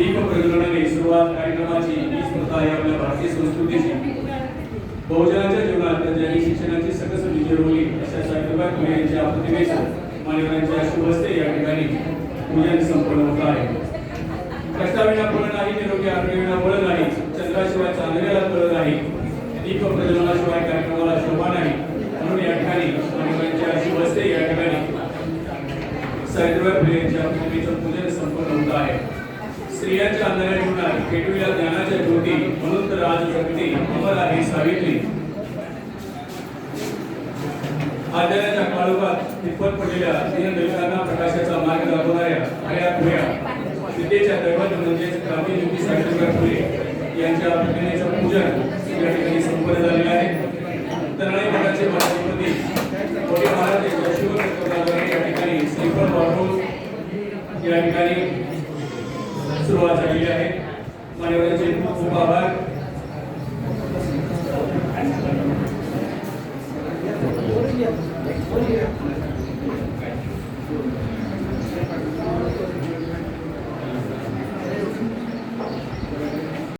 दीप प्रज्वलनाने सुरुवात कार्यक्रमाची ही स्पर्धा आहे आपल्या भारतीय संस्कृतीची. बहुजनाच्या जीवनात त्यांनी शिक्षणाची सकस विजय होली अशा सावित्रीबाई फुले यांच्या प्रतिमेचं मान्यवरांच्या शुभ हस्ते या ठिकाणी पूजन संपन्न होत आहे. कष्टाविना फळ नाही निरोगी आरोग्यविना बळ नाही चंद्राशिवाय चांदण्याला बळ नाही दीप प्रज्वलनाशिवाय कार्यक्रमाला शोभा नाही. म्हणून या ठिकाणी मान्यवरांच्या शुभ हस्ते या ठिकाणी सावित्रीबाई फुले यांच्या प्रतिमेचं पूजन संपन्न होत आहे. स्त्रियांच्या अंधाऱ्या जीवनात पेटविल्या ज्ञानाच्या ज्योती म्हणून तर आज शक्ती अमर आहे सावित्री. आज्ञानाच्या काळोखात निपत पडलेल्या दीन दलितांना प्रकाशाचा मार्ग दाखवणाऱ्या हया फुल्या विद्येच्या दैवत म्हणजेच क्रांती ज्योती सावित्रीबाई फुले यांच्या प्रतिमेचं पूजन या ठिकाणी संपन्न झालेलं आहे. तरणे मठाचे मातृपती मोठे महाराज यांच्या या ठिकाणी श्रीफळ वाढवून या ठिकाणी सुरुवात झालेली आहे. मान्यवरांचे खूप खूप आभार.